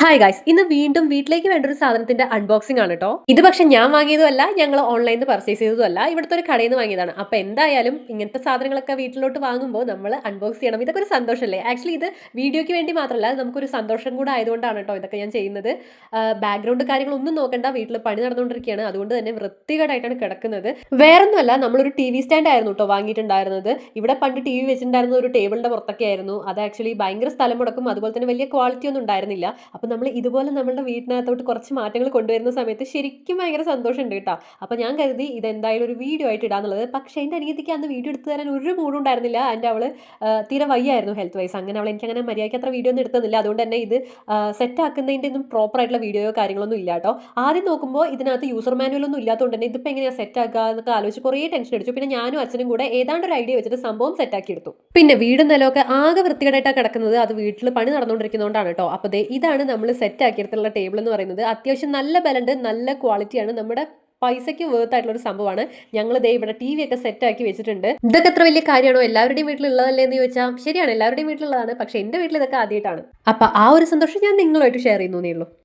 Hi guys ഇന്ന് വീണ്ടും വീട്ടിലേക്ക് വേണ്ട ഒരു സാധനത്തിന്റെ അൺബോക്സിംഗ് ആണ് കേട്ടോ ഇത് പക്ഷെ ഞാൻ വാങ്ങിയതുമല്ല ഞങ്ങൾ ഓൺലൈനിൽ നിന്ന് പർച്ചേസ് ചെയ്തതുമല്ല. ഇവിടുത്തെ ഒരു കടയിൽ നിന്ന് വാങ്ങിയതാണ്. അപ്പൊ എന്തായാലും ഇങ്ങനത്തെ സാധനങ്ങളൊക്കെ വീട്ടിലോട്ട് വാങ്ങുമ്പോൾ നമ്മൾ അൺബോക്സ് ചെയ്യണം. ഇതൊക്കെ ഒരു സന്തോഷമല്ലേ ആക്ച്വലി ഇത് വീഡിയോയ്ക്ക് വേണ്ടി മാത്രമല്ല നമുക്കൊരു സന്തോഷം കൂടെ ആയതുകൊണ്ടാണ് കേട്ടോ ഇതൊക്കെ ഞാൻ ചെയ്യുന്നത്. ബാക്ക്ഗ്രൗണ്ട് കാര്യങ്ങളൊന്നും നോക്കണ്ട. വീട്ടിൽ പണി നടന്നുകൊണ്ടിരിക്കുകയാണ്. അതുകൊണ്ട് തന്നെ വൃത്തികേടായിട്ടാണ് കിടക്കുന്നത്. വേറൊന്നുമല്ല നമ്മളൊരു ടി വി സ്റ്റാൻഡ് ആയിരുന്നു കേട്ടോ വാങ്ങിയിട്ടുണ്ടായിരുന്നത്. ഇവിടെ പണ്ട് ടി വി വെച്ചിട്ടുണ്ടായിരുന്ന ഒരു ടേബിളിന്റെ പുറത്തൊക്കെ ആയിരുന്നു. അത് ആക്ച്വലി ഭയങ്കര സ്ഥലം മുടക്കും. അതുപോലെ തന്നെ വലിയ ക്വാളിറ്റി ഒന്നും ഉണ്ടായിരുന്നില്ല. അപ്പോൾ നമ്മൾ ഇതുപോലെ നമ്മളുടെ വീട്ടിനകത്തോട്ട് കുറച്ച് മാറ്റങ്ങൾ കൊണ്ടുവരുന്ന സമയത്ത് ശരിക്കും ഭയങ്കര സന്തോഷമുണ്ട് കേട്ടോ. അപ്പോൾ ഞാൻ കരുതി ഇതെന്തായാലും ഒരു വീഡിയോ ആയിട്ട് ഇടാന്നുള്ളത്. പക്ഷേ എന്റെ അനിയത്തിക്ക് അന്ന് വീഡിയോ എടുത്തു തരാൻ ഒരു മൂഡ് ഉണ്ടായിരുന്നില്ല. എന്റെ അവൾ തീരെ വയ്യായിരുന്നു ഹെൽത്ത് വൈസ് അങ്ങനെ അവൾ എനിക്ക് അങ്ങനെ മര്യാദയ്ക്ക് അത്ര വീഡിയോ ഒന്നും എടുത്തുന്നില്ല അതുകൊണ്ട് തന്നെ ഇത് സെറ്റ് ആക്കുന്നതിന്റെ ഒന്നും പ്രോപ്പർ ആയിട്ടുള്ള വീഡിയോയോ കാര്യങ്ങളൊന്നും ഇല്ല കേട്ടോ. ആദ്യം നോക്കുമ്പോൾ ഇതിനകത്ത് യൂസർ മാനുവൽ ഒന്നും ഇല്ലാത്തതുകൊണ്ട് തന്നെ ഇതിപ്പോൾ എങ്ങനെയാണ് സെറ്റ് ആക്കുക എന്നൊക്കെ ആലോചിച്ച് കുറേ ടെൻഷൻ അടിച്ചു. പിന്നെ ഞാനും അച്ഛനും കൂടെ ഏതാണ്ട് ഒരു ഐഡിയ വെച്ചിട്ട് സംഭവം സെറ്റ് ആക്കി എടുത്തു. പിന്നെ വീടും നിലമൊക്കെ ആകെ വൃത്തികേടായിട്ടാണ് കിടക്കുന്നത്. അത് വീട്ടിൽ പണി നടന്നുകൊണ്ടിരിക്കുന്നതുകൊണ്ടാണ് കേട്ടോ. അപ്പോൾ ഇതാണ് നമ്മൾ സെറ്റ് ആക്കിയെടുത്തുള്ള ടേബിൾ എന്ന് പറയുന്നത് അത്യാവശ്യം നല്ല ബലണ്ട് നല്ല ക്വാളിറ്റിയാണ് നമ്മുടെ പൈസയ്ക്ക് വേർത്ത് ആയിട്ടുള്ള ഒരു സംഭവമാണ്. ഞങ്ങൾ ദേ ഇവിടെ ടി വി ഒക്കെ സെറ്റ് ആക്കി വെച്ചിട്ടുണ്ട്. ഇതൊക്കെ എത്ര വലിയ കാര്യമാണോ? എല്ലാവരുടെയും വീട്ടിലുള്ളതല്ലേ എന്ന് ചോദിച്ചാൽ ശരിയാണ്. എല്ലാവരുടെയും വീട്ടിലുള്ളതാണ്. പക്ഷെ എന്റെ വീട്ടിൽ ഇതൊക്കെ ആദ്യമായിട്ടാണ് അപ്പൊ ആ ഒരു സന്തോഷം ഞാൻ നിങ്ങളുമായിട്ട് ഷെയർ ചെയ്യുന്നേ ഉള്ളൂ.